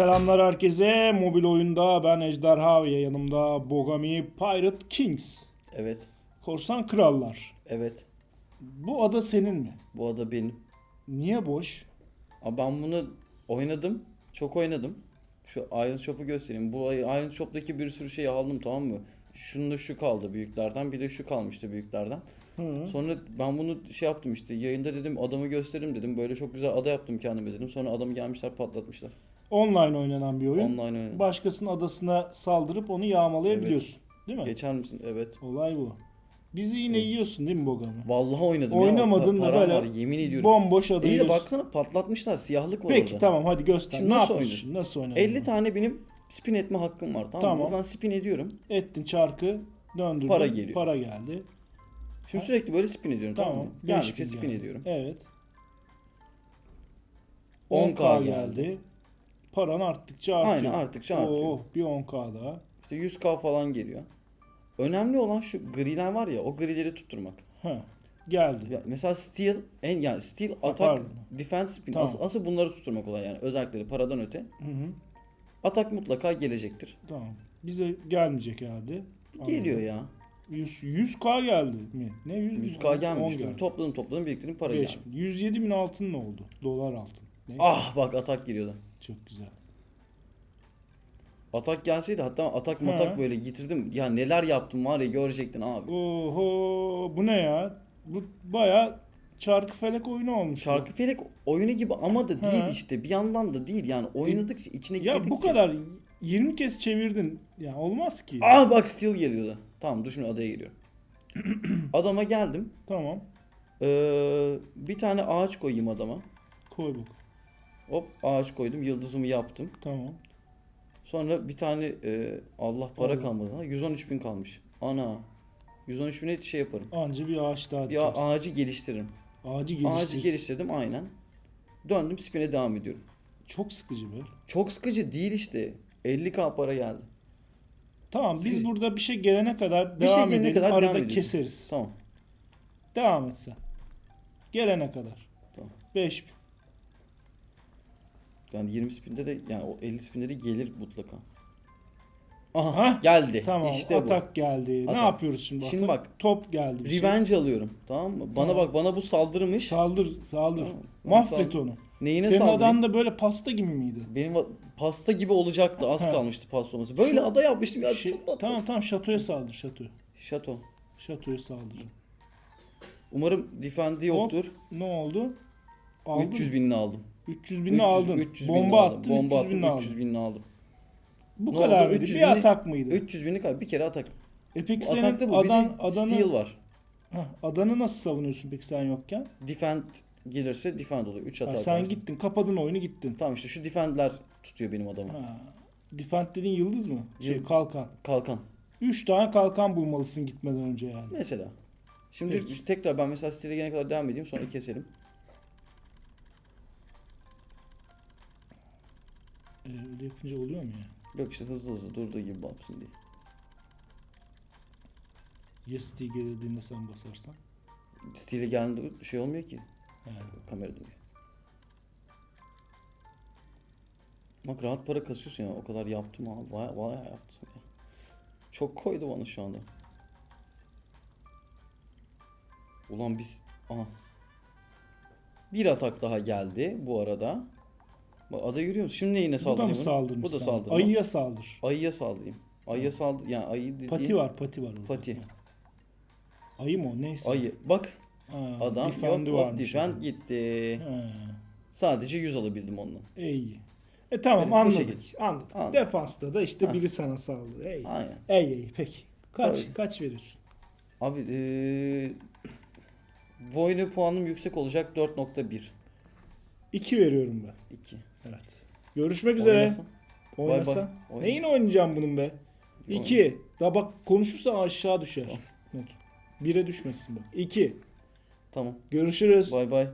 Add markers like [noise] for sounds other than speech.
selamlar herkese. Mobil oyunda ben Ejderha ve yanımda Bogami Pirate Kings. Evet. Korsan Krallar. Evet. Bu ada senin mi? Bu ada benim. Niye boş? Ama ben bunu oynadım. Çok oynadım. Şu Iron Shop'u göstereyim. Bu Iron Shop'taki bir sürü şeyi aldım tamam mı? Şunda şu kaldı büyüklerden. Bir de şu kalmıştı büyüklerden. Hı. Sonra ben bunu şey yaptım işte. Yayında dedim adamı gösteririm dedim. Böyle çok güzel ada yaptım kendime dedim. Sonra adamı gelmişler patlatmışlar. Online oynanan bir oyun. Online oynadım. Başkasının adasına saldırıp onu yağmalayabiliyorsun. Değil mi? Geçer misin? Evet. Olay bu. Bizi yine yiyorsun değil mi Bogami? Vallahi oynadım Oynamadın ya. da böyle var, yemin ediyorum. Bomboş adayı İyi de yiyorsun. baksana patlatmışlar. Siyahlık var Peki orada. tamam hadi göster. Şimdi ne nasıl yapıyorsun oynadın? Nasıl oynadın? 50 tane benim spin etme hakkım var tamam, Tamam. mı? Buradan spin ediyorum. Ettin çarkı döndürdün. Para geliyor. Para geldi. Şimdi sürekli böyle spin ediyorum tamam, Tamam. mı? 5000 Geldikçe spin geldi. ediyorum. Evet. 10K 10K geldi. geldi. Paran arttıkça artıyor. Aynen arttıkça artıyor. Oo, bir 10K daha. İşte 100k falan geliyor. Önemli olan şu griler var ya o grileri tutturmak. Ha. Geldi. Ya mesela steel en yani steel attack pardon. defense spin Tamam. asıl, asıl bunları tutturmak olay yani özellikleri paradan öte. Hı hı. Atak mutlaka gelecektir. Tamam. Bize gelmeyecek herhalde. Geliyor Anladım. ya. 100, 100K geldi mi? Ne 100 100k gelmemişti. Topladım topladım biriktirdim para geldi. 107 bin altın ne oldu? Dolar altın. Neyse. Ah bak atak geliyordu. Çok güzel. Atak gelseydi hatta atak Ha. matak böyle getirdim. Ya neler yaptım var ya görecektin abi. Oho bu ne ya? Bu baya çarkı felek oyunu olmuş. Şarkı felek oyunu gibi ama da değil Ha. işte. Bir yandan da değil yani oynadıkça içine Ya girdikçe. bu kadar 20 kez çevirdin. Ya olmaz ki. Ah bak steel geliyordu. Tamam dur şimdi adaya geliyorum. [clears throat] Adama geldim. Tamam. Ee, bir tane ağaç koyayım adama. Koy bak. Hop ağaç koydum. Yıldızımı yaptım. Tamam. Sonra bir tane e, Allah para Allah. kalmadı. Ha, 113 bin kalmış. Ana. 113 bine şey yaparım. Anca bir ağaç daha Ya dikeriz. ağacı geliştiririm. Ağacı Ağacı geliştiririz. geliştirdim aynen. Döndüm spine devam ediyorum. Çok sıkıcı be. Çok sıkıcı değil işte. 50k para geldi. Tamam biz Sıkıcı. burada bir şey gelene kadar Bir şey devam gelene edelim. kadar devam Arada ediyorsun. keseriz. Tamam. Devam et sen. Gelene kadar. Tamam. 5 Yani 20 spinde de yani o 50 spinde de gelir mutlaka. Aha Hah, geldi. Tamam İşte bu. atak geldi. Atak. Ne yapıyoruz şimdi? Şimdi Atak? bak. Top geldi. Bir şey. Revenge alıyorum. Tamam mı? Bana Tamam. bak bana bu saldırmış. Saldır saldır. Tamam. Mahvet Saldır. onu. Neyine Senin saldırayım? adan da böyle pasta gibi miydi? Benim pasta gibi olacaktı. Az Ha. kalmıştı pasta olması. Böyle Şu- ada yapmıştım ya. Şey- tamam tamam şatoya saldır şatoya. Şato. Şatoya saldır. Umarım defendi yoktur. Ne oldu? Aldın. 300 binini aldım. 300 binini 300 aldın. 300 binini Bomba aldım. attın Bomba 300 attım. binini aldın. 300 binini aldım. Bu Ne kadar oldu? mıydı? 300 Bir bini- atak mıydı? 300 binlik abi bir kere atak. E peki Atakta senin bu. Bir adan, de adanı, steel var. Hah, adanı nasıl savunuyorsun peki sen yokken? Defend gelirse defend oluyor. 3 Ha, atak. sen var. gittin kapadın oyunu gittin. Tamam işte şu defendler tutuyor benim adamı. Ha. Defend dediğin yıldız mı? Şey Yıldız. kalkan. Kalkan. 3 tane kalkan bulmalısın gitmeden önce yani. Mesela. Şimdi Peki. tekrar ben mesela stile gelene kadar devam edeyim sonra keselim. Ee, öyle yapınca oluyor mu ya? Yok işte hızlı hızlı durduğu gibi yapsın diye. Yes T geldiğinde sen basarsan. Stile geldiğinde şey olmuyor ki. He. Kamera duruyor. Bak rahat para kasıyorsun ya. O kadar yaptım abi. Baya baya yaptım ya. Çok koydu bana şu anda. Ulan biz... Aha. Bir atak daha geldi bu arada. Bak ada yürüyor musun? Şimdi yine Bu da saldırıyor. mı bunu. saldırmış Bu da sana? saldırma. Ayıya saldır. Ayıya saldırayım. Ayıya saldır. Yani ayı dediğin... Pati var pati var orada. Pati. Ayı mı o neyse. Ayı. Bak Ha, adam yok defendi hop varmış defend gitti. Ha, Sadece 100 alabildim ondan. iyi. E tamam Böyle bu anladık. Anladık. Anladık. Defansta da işte Ha. biri sana saldırdı. Ey. Aynen. Ey ey peki. Kaç Öyle. kaç veriyorsun? Abi eee bu puanım yüksek olacak 4.1. 2 veriyorum ben. 2. Evet. Görüşmek üzere. Oynasın. Oynasa. Bay bay. Oyna. Neyini oynayacağım bunun be? 2. Daha bak konuşursa aşağı düşer. Not. 1'e düşmesin bak. 2. Tamam. Görüşürüz. Bay bay.